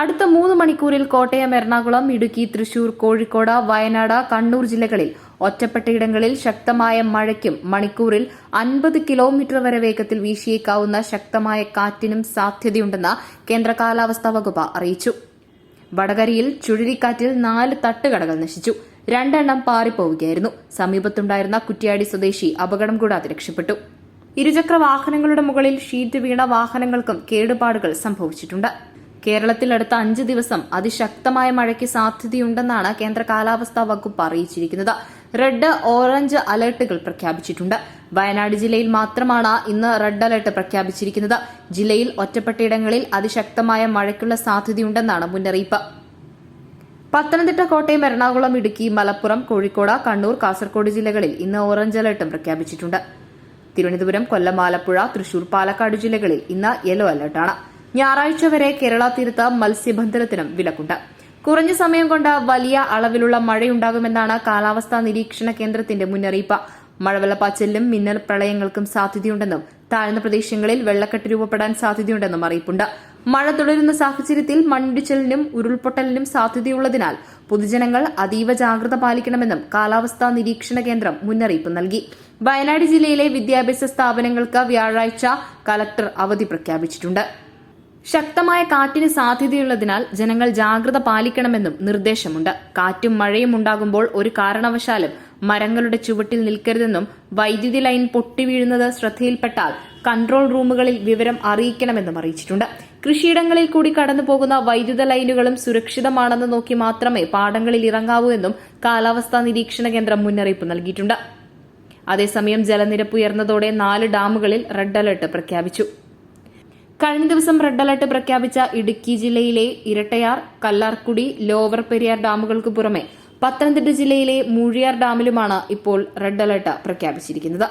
അടുത്ത മൂന്ന് മണിക്കൂറിൽ കോട്ടയം എറണാകുളം ഇടുക്കി തൃശൂർ കോഴിക്കോട് വയനാട് കണ്ണൂർ ജില്ലകളിൽ ഒറ്റപ്പെട്ടയിടങ്ങളിൽ ശക്തമായ മഴയ്ക്കും മണിക്കൂറിൽ അൻപത് കിലോമീറ്റർ വരെ വേഗത്തിൽ വീശിയേക്കാവുന്ന ശക്തമായ കാറ്റിനും സാധ്യതയുണ്ടെന്ന് കേന്ദ്ര കാലാവസ്ഥാ വകുപ്പ് അറിയിച്ചു. വടകരയിൽ ചുഴലിക്കാറ്റിൽ നാല് തട്ടുകടകൾ നശിച്ചു. രണ്ടെണ്ണം പാറിപ്പോവുകയായിരുന്നു. സമീപത്തുണ്ടായിരുന്ന കുറ്റ്യാടി സ്വദേശി അപകടം കൂടാതെ രക്ഷപ്പെട്ടു. ഇരുചക്ര വാഹനങ്ങളുടെ മുകളിൽ ഷീറ്റ് വീണ വാഹനങ്ങൾക്കും കേടുപാടുകൾ സംഭവിച്ചിട്ടുണ്ട്. കേരളത്തിൽ അടുത്ത അഞ്ച് ദിവസം അതിശക്തമായ മഴയ്ക്ക് സാധ്യതയുണ്ടെന്നാണ് കേന്ദ്ര കാലാവസ്ഥാ വകുപ്പ് അറിയിച്ചിരിക്കുന്നത്. റെഡ് ഓറഞ്ച് അലർട്ടുകൾ പ്രഖ്യാപിച്ചിട്ടുണ്ട്. വയനാട് ജില്ലയിൽ മാത്രമാണ് ഇന്ന് റെഡ് അലർട്ട് പ്രഖ്യാപിച്ചിരിക്കുന്നത്. ജില്ലയിൽ ഒറ്റപ്പെട്ടയിടങ്ങളിൽ അതിശക്തമായ മഴയ്ക്കുള്ള സാധ്യതയുണ്ടെന്നാണ് മുന്നറിയിപ്പ്. പത്തനംതിട്ട കോട്ടയം എറണാകുളം ഇടുക്കി മലപ്പുറം കോഴിക്കോട് കണ്ണൂർ കാസർഗോഡ് ജില്ലകളിൽ ഇന്ന് ഓറഞ്ച് അലർട്ടും പ്രഖ്യാപിച്ചിട്ടുണ്ട്. തിരുവനന്തപുരം കൊല്ലം ആലപ്പുഴ തൃശൂർ പാലക്കാട് ജില്ലകളിൽ ഇന്ന് യെല്ലോ അലർട്ടാണ്. ഞായറാഴ്ച വരെ കേരള തീരത്ത് മത്സ്യബന്ധനത്തിനും വിലക്കുണ്ട്. കുറഞ്ഞ സമയം കൊണ്ട് വലിയ അളവിലുള്ള മഴയുണ്ടാകുമെന്നാണ് കാലാവസ്ഥാ നിരീക്ഷണ കേന്ദ്രത്തിന്റെ മുന്നറിയിപ്പ്. മഴവെള്ളപ്പാച്ചലിനും മിന്നൽ പ്രളയങ്ങൾക്കും സാധ്യതയുണ്ടെന്നും താഴ്ന്ന പ്രദേശങ്ങളിൽ വെള്ളക്കെട്ട് രൂപപ്പെടാൻ സാധ്യതയുണ്ടെന്നും അറിയിപ്പുണ്ട്. മഴ തുടരുന്ന സാഹചര്യത്തിൽ മണ്ണിടിച്ചിലിനും ഉരുൾപൊട്ടലിനും സാധ്യതയുള്ളതിനാൽ പൊതുജനങ്ങൾ അതീവ ജാഗ്രത പാലിക്കണമെന്നും കാലാവസ്ഥാ നിരീക്ഷണ കേന്ദ്രം മുന്നറിയിപ്പ് നൽകി. വയനാട് ജില്ലയിലെ വിദ്യാഭ്യാസ സ്ഥാപനങ്ങൾക്ക് വ്യാഴാഴ്ച കലക്ടർ അവധി പ്രഖ്യാപിച്ചിട്ടുണ്ട്. ശക്തമായ കാറ്റിന് സാധ്യതയുള്ളതിനാൽ ജനങ്ങൾ ജാഗ്രത പാലിക്കണമെന്നും നിർദ്ദേശമുണ്ട്. കാറ്റും മഴയും ഉണ്ടാകുമ്പോൾ ഒരു കാരണവശാലും മരങ്ങളുടെ ചുവട്ടിൽ നിൽക്കരുതെന്നും വൈദ്യുതി ലൈൻ പൊട്ടിവീഴുന്നത് ശ്രദ്ധയിൽപ്പെട്ടാൽ കൺട്രോൾ റൂമുകളിൽ വിവരം അറിയിക്കണമെന്നും അറിയിച്ചിട്ടുണ്ട്. കൃഷിയിടങ്ങളിൽ കൂടി കടന്നുപോകുന്ന വൈദ്യുത ലൈനുകളും സുരക്ഷിതമാണെന്ന് നോക്കി മാത്രമേ പാടങ്ങളിൽ ഇറങ്ങാവൂ എന്നും കാലാവസ്ഥാ നിരീക്ഷണ കേന്ദ്രം മുന്നറിയിപ്പ് നൽകിയിട്ടുണ്ട്. അതേസമയം ജലനിരപ്പ് ഉയർന്നതോടെ നാല് ഡാമുകളിൽ റെഡ് അലർട്ട് പ്രഖ്യാപിച്ചു. കഴിഞ്ഞ ദിവസം റെഡ് അലർട്ട് പ്രഖ്യാപിച്ച ഇടുക്കി ജില്ലയിലെ ഇരട്ടയാർ കല്ലാർക്കുടി ലോവർ പെരിയാർ ഡാമുകൾക്ക് പുറമെ പത്തനംതിട്ട ജില്ലയിലെ മൂഴിയാർ ഡാമിലുമാണ് ഇപ്പോൾ റെഡ് അലർട്ട് പ്രഖ്യാപിച്ചിരിക്കുന്നത്.